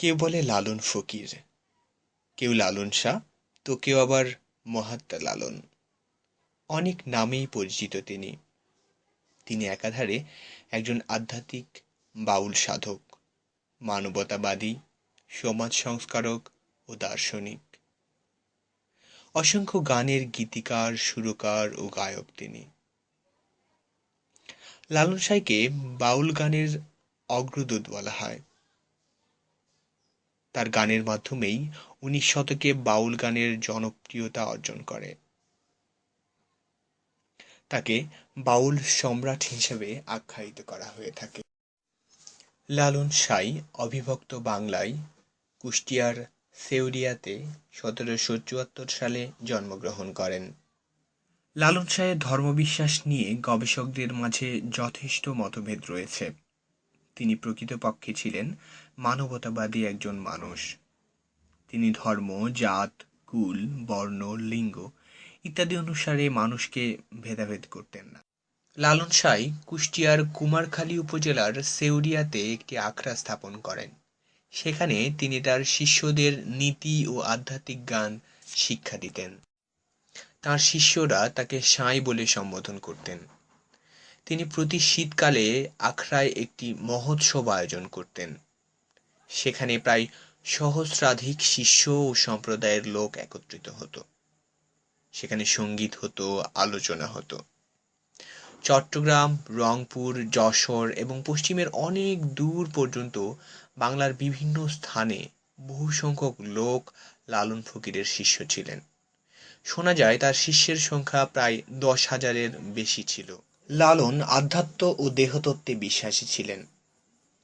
কেউ বলে লালন ফকির, কেউ লালন শাহ, তো কেউ আবার মহাত্মা লালন। অনেক নামেই পরিচিত তিনি। তিনি একাধারে একজন আধ্যাত্মিক বাউল সাধক, মানবতাবাদী, সমাজ সংস্কারক ও দার্শনিক। অসংখ্য গানের গীতিকার, সুরকার ও গায়ক তিনি। লালন সাইকে বাউল গানের অগ্রদূত বলা হয়। তার গানের মাধ্যমেই উনিশ শতকে বাউল গানের জনপ্রিয়তা অর্জন করে। তাকে বাউল সম্রাট হিসেবে আখ্যায়িত করা হয়ে থাকে। লালন সাই, অবিভক্ত বাংলায়, কুষ্টিয়ার সেউরিয়াতে সতেরোশো চুয়াত্তর সালে জন্মগ্রহণ করেন। লালন সাহের ধর্মবিশ্বাস নিয়ে গবেষকদের মাঝে যথেষ্ট মতভেদ রয়েছে। তিনি প্রকৃতপক্ষে ছিলেন মানবতাবাদী একজন মানুষ। তিনি ধর্ম, জাত, কুল, বর্ণ, লিঙ্গ ইত্যাদি অনুসারে মানুষকে ভেদাভেদ করতেন না। লালন সাই কুষ্টিয়ার কুমারখালী উপজেলার সেউরিয়াতে একটি আখড়া স্থাপন করেন। সেখানে তিনি তার শিষ্যদের নীতি ও আধ্যাত্মিক গান শিক্ষা দিতেন। তার শিষ্যরা তাকে সাঁই বলে সম্বোধন করতেন। তিনি প্রতি শীতকালে আখড়ায় একটি মহোৎসব আয়োজন করতেন। সেখানে প্রায় সহস্রাধিক শিষ্য ও সম্প্রদায়ের লোক একত্রিত হতো। সেখানে সংগীত হতো, আলোচনা হতো। চট্টগ্রাম, রংপুর, যশোর এবং পশ্চিমের অনেক দূর পর্যন্ত বাংলার বিভিন্ন স্থানে বহু সংখ্যক লোক লালন ফকিরের শিষ্য ছিলেন। শোনা যায়, তার শিষ্যের সংখ্যা প্রায় দশ হাজারের বেশি ছিল। লালন আধ্যাত্ম ও দেহতত্ত্বে বিশ্বাসী ছিলেন।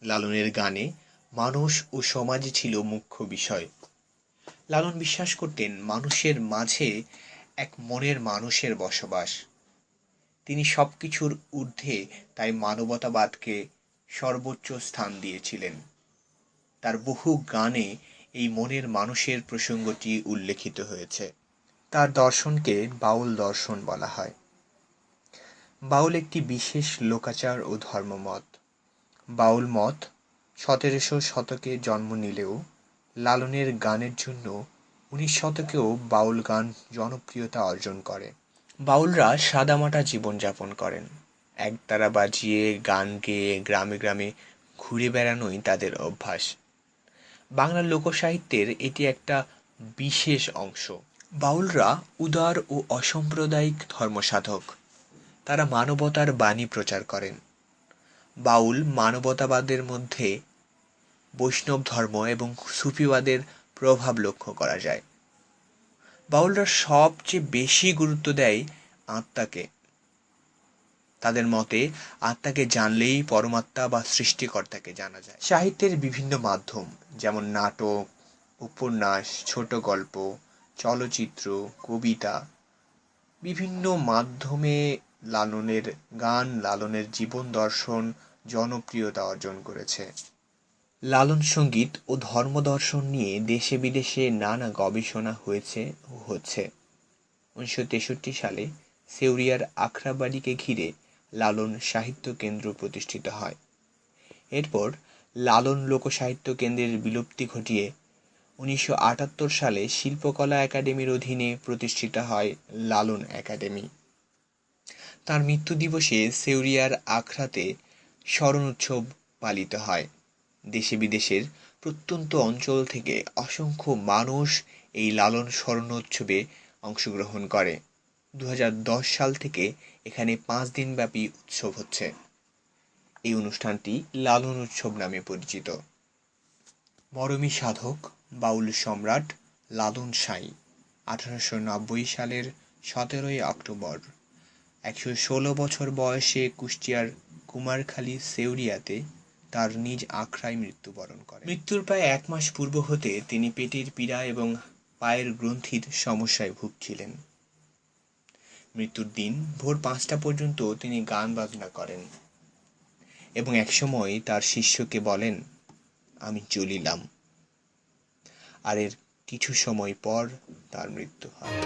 লালনের গানে মানুষ ও সমাজে ছিল মুখ্য বিষয়। লালন বিশ্বাস করতেন মানুষের মাঝে এক মনের মানুষের বসবাস। তিনি সব কিছুর ঊর্ধ্বে তাই মানবতাবাদকে সর্বোচ্চ স্থান দিয়েছিলেন। তার বহু গানে এই মনের মানুষের প্রসঙ্গটি উল্লেখিত হয়েছে। তার দর্শনকে বাউল দর্শন বলা হয়। বাউল একটি বিশেষ লোকাচার ও ধর্মমত। বাউল মত সতেরোশো শতকে জন্ম নিলেও লালনের গানের জন্য উনিশ শতকেও বাউল গান জনপ্রিয়তা অর্জন করে। বাউলরা সাদামাটা জীবনযাপন করেন। একতারা বাজিয়ে, গান গেয়ে, গ্রামে গ্রামে ঘুরে বেড়ানোই তাদের অভ্যাস। বাংলা লোকসাহিত্যের এটি একটা বিশেষ অংশ। বাউলরা উদার ও অসাম্প্রদায়িক ধর্মসাধক। তারা মানবতার বাণী প্রচার করেন। বাউল মানবতাবাদের মধ্যে বৈষ্ণব ধর্ম এবং সুফিবাদের প্রভাব লক্ষ্য করা যায়। বাউলরা সবচেয়ে বেশি গুরুত্ব দেয় আত্মাকে। তাদের মতে, আত্মাকে জানলেই পরমাত্মা বা সৃষ্টিকর্তাকে জানা যায়। সাহিত্যের বিভিন্ন মাধ্যম, যেমন নাটক, উপন্যাস, ছোট গল্প, চলচ্চিত্র, কবিতা, বিভিন্ন মাধ্যমে লালনের, গান লালনের, জীবন দর্শন জনপ্রিয়তা অর্জন করেছে। লালন সংগীত ও ধর্মদর্শন নিয়ে দেশে বিদেশে নানা গবেষণা হয়েছে ও হচ্ছে। উনিশশো তেষট্টি সালে সেউরিয়ার আখড়াবাড়িকে ঘিরে লালন সাহিত্য কেন্দ্র প্রতিষ্ঠিত হয়। এরপর লালন লোকসাহিত্য কেন্দ্রের বিলুপ্তি ঘটিয়ে উনিশশো আটাত্তর সালে শিল্পকলা একাডেমির অধীনে প্রতিষ্ঠিত হয় লালন একাডেমি। তার মৃত্যু দিবসে সেউরিয়ার আখড়াতে স্মরণ উৎসব পালিত হয়। দেশে বিদেশের প্রত্যন্ত অঞ্চল থেকে অসংখ্য মানুষ এই লালন স্মরণ উৎসবে অংশগ্রহণ করে। দু হাজার দশ সাল থেকে এখানে পাঁচ দিনব্যাপী উৎসব হচ্ছে। এই অনুষ্ঠানটি লালন উৎসব নামে পরিচিত। মরমী সাধক বাউল সম্রাট লালন সাই আঠারোশো নব্বই সালের সতেরোই অক্টোবর, একশো ষোলো বছর বয়সে কুষ্টিয়ার কুমারখালী সেউরিয়াতে তার নিজ আখড়ায় মৃত্যুবরণ করে মৃত্যুর প্রায় এক মাস পূর্ব হতে তিনি পেটের পীড়া এবং পায়ের গ্রন্থির সমস্যায় ভুগছিলেন। মৃত্যুর দিন ভোর পাঁচটা পর্যন্ত তিনি গান বাজনা করেন এবং একসময় তার শিষ্যকে বলেন, আমি চলিলাম। আর এর কিছু সময় পর তার মৃত্যু হয়।